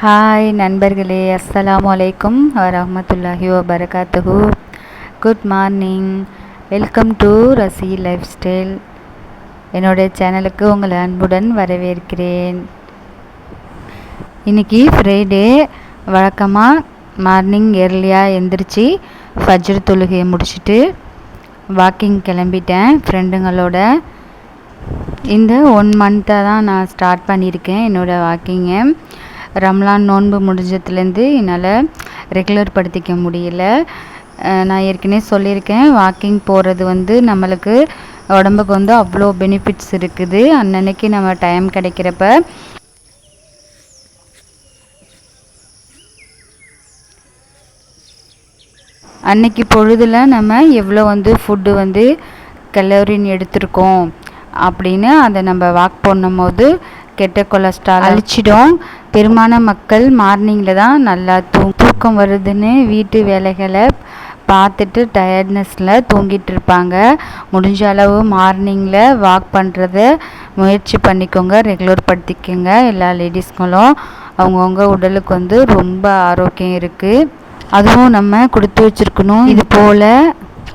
Hi நண்பர்களே. அஸ்ஸலாமு அலைக்கும் வரமத்துல்லாஹி வபரகாத்துஹு. Good morning welcome to Rasi life style என்னுடைய சேனலுக்கு உங்களை அன்புடன் வரவேற்கிறேன். இன்றைக்கி ஃப்ரைடே வழக்கமாக மார்னிங் ஏர்லியாக எந்திரிச்சு ஃபஜ்ர் தொழுகையை முடிச்சுட்டு வாக்கிங் கிளம்பிட்டேன். ஃப்ரெண்டுங்களோட இந்த ஒன் மந்த்தை தான் நான் ஸ்டார்ட் பண்ணியிருக்கேன் என்னோடய வாக்கிங்கை ரம்லான் நோன்பு முடிஞ்சதுலேருந்து என்னால் ரெகுலர் படுத்திக்க முடியல. நான் ஏற்கனவே சொல்லியிருக்கேன் வாக்கிங் போகிறது வந்து நம்மளுக்கு உடம்புக்கு வந்து அவ்வளோ பெனிஃபிட்ஸ் இருக்குது. அன்னன்னைக்கு நம்ம டைம் கிடைக்கிறப்ப அன்னைக்கு பொழுதில் நம்ம எவ்வளோ வந்து ஃபுட்டு வந்து கலோரின் எடுத்திருக்கோம் அப்படின்னு அதை நம்ம வாக் பண்ணும்போது கெட்ட கொலஸ்ட்ரால் அழிச்சிடும் பெருமான மக்கள் மார்னிங்கில் தான் நல்லா தூ தூக்கம் வருதுன்னு வீட்டு வேலைகளை பார்த்துட்டு டயர்ட்னஸில் தூங்கிட்டு இருப்பாங்க. முடிஞ்ச அளவு மார்னிங்கில் வாக் பண்ணுறத முயற்சி பண்ணிக்கோங்க. ரெகுலர் படுத்திக்கோங்க. எல்லா லேடிஸ்களும் அவங்கவுங்க உடலுக்கு வந்து ரொம்ப ஆரோக்கியம் இருக்குது அதுவும் நம்ம கொடுத்து வச்சுருக்கணும். இது போல்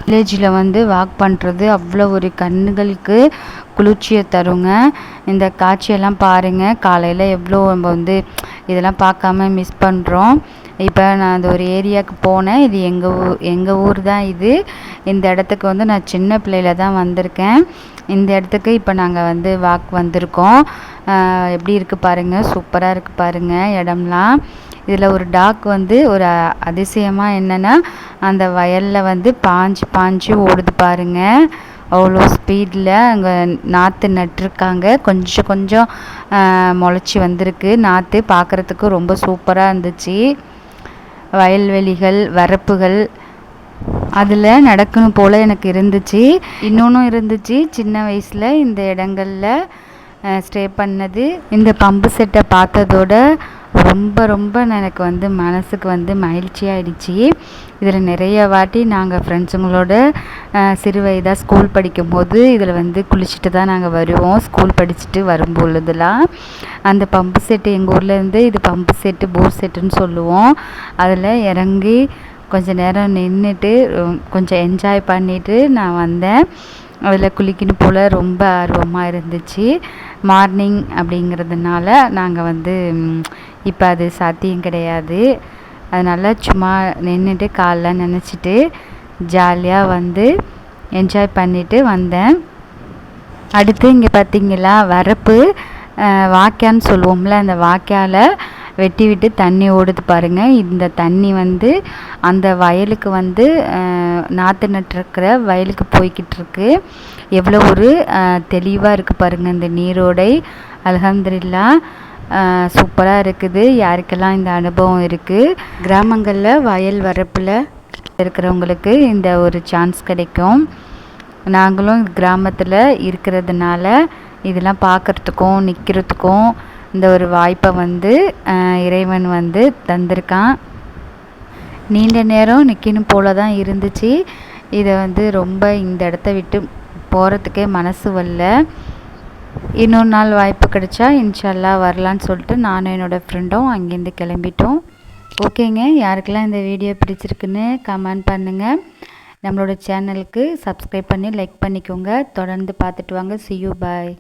வில்லேஜில் வந்து வாக் பண்ணுறது அவ்வளோ ஒரு கண்ணுகளுக்கு குளிர்ச்சியை தருங்க. இந்த காட்சியெல்லாம் பாருங்கள் காலையில் எவ்வளோ நம்ம வந்து இதெல்லாம் பார்க்காம மிஸ் பண்ணுறோம் இப்போ நான் அந்த ஒரு ஏரியாவுக்கு போனேன். இது எங்கள் ஊர் எங்கள் ஊர் தான் இது. இந்த இடத்துக்கு வந்து நான் சின்ன பிள்ளையில தான் வந்திருக்கேன். இந்த இடத்துக்கு இப்போ நாங்கள் வந்து வாக் வந்திருக்கோம். எப்படி இருக்குது பாருங்கள் சூப்பராக இருக்குது பாருங்கள் இடம்லாம். இதில் ஒரு டாக் வந்து ஒரு அதிசயமாக என்னென்னா அந்த வயலில் வந்து பாஞ்சு பாஞ்சு ஓடுது பாருங்கள் அவ்வளோ ஸ்பீடில் அங்கே நாற்று நட்டிருக்காங்க. கொஞ்சம் கொஞ்சம் முளைச்சி வந்திருக்கு. நாற்று பார்க்குறதுக்கு ரொம்ப சூப்பராக இருந்துச்சு. வயல்வெளிகள் வரப்புகள் அதில் நடக்கணும் போல் எனக்கு இருந்துச்சு. இன்னொன்றும் இருந்துச்சு. சின்ன வயசில் இந்த இடங்களில் ஸ்டே பண்ணது. இந்த பம்பு செட்டை பார்த்ததோட ரொம்ப ரொம்ப எனக்கு வந்து மனசுக்கு வந்து மகிழ்ச்சி ஆகிடுச்சி இதில் நிறைய வாட்டி நாங்கள் ஃப்ரெண்ட்ஸுங்களோட சிறு வயதாக ஸ்கூல் படிக்கும்போது இதில் வந்து குளிச்சுட்டு தான் நாங்கள் வருவோம். ஸ்கூல் படிச்சுட்டு வரும்பொழுதுலாம் அந்த பம்பு செட்டு எங்கள் ஊர்லேருந்து இது பம்பு செட்டு போர் செட்டுன்னு சொல்லுவோம். அதில் இறங்கி கொஞ்சம் நேரம் நின்றுட்டு கொஞ்சம் என்ஜாய் பண்ணிவிட்டு நான் வந்தேன். அதில் குளிக்கணும் போல் ரொம்ப ஆர்வமாக இருந்துச்சு. மார்னிங் அப்படிங்கிறதுனால நாங்கள் வந்து இப்போ அது சாத்தியம் கிடையாது. அதனால் சும்மா நின்றுட்டு காலைல நினச்சிட்டு ஜாலியாக வந்து என்ஜாய் பண்ணிவிட்டு வந்தேன். அடுத்து இங்கே பார்த்திங்களா வரப்பு வாக்கியான்னு சொல்லுவோம்ல அந்த வாக்கியால் வெட்டி விட்டு தண்ணி ஓடுது பாருங்கள் இந்த தண்ணி வந்து அந்த வயலுக்கு வந்து நாற்று நட்டுருக்கிற வயலுக்கு போய்கிட்டு இருக்கு எவ்வளோ ஒரு தெளிவாக இருக்குது பாருங்கள் இந்த நீரோடை. அலகந்திரில்லா சூப்பராக இருக்குது. யாருக்கெல்லாம் இந்த அனுபவம் இருக்குது கிராமங்களில் வயல் வரப்பில் இருக்கிறவங்களுக்கு இந்த ஒரு சான்ஸ் கிடைக்கும். நாங்களும் கிராமத்தில் இருக்கிறதுனால இதெல்லாம் பார்க்குறதுக்கும் நிற்கிறதுக்கும் இந்த ஒரு வாய்ப்பை வந்து இறைவன் வந்து தந்திருக்கான். நீண்ட நேரம் நிற்கணும் போல தான் இருந்துச்சு. இதை வந்து ரொம்ப இந்த இடத்த விட்டு போகிறதுக்கே மனசு வரல. இன்னொரு நாள் வாய்ப்பு கிடைச்சா இன்ஷால்லா வரலான்னு சொல்லிட்டு நானும் என்னோடய ஃப்ரெண்டும் அங்கேருந்து கிளம்பிட்டோம். ஓகேங்க யாருக்கெல்லாம் இந்த வீடியோ பிடிச்சிருக்குன்னு கமெண்ட் பண்ணுங்கள் நம்மளோட சேனலுக்கு சப்ஸ்கிரைப் பண்ணி லைக் பண்ணிக்கோங்க. தொடர்ந்து பார்த்துட்டு வாங்க. C you bye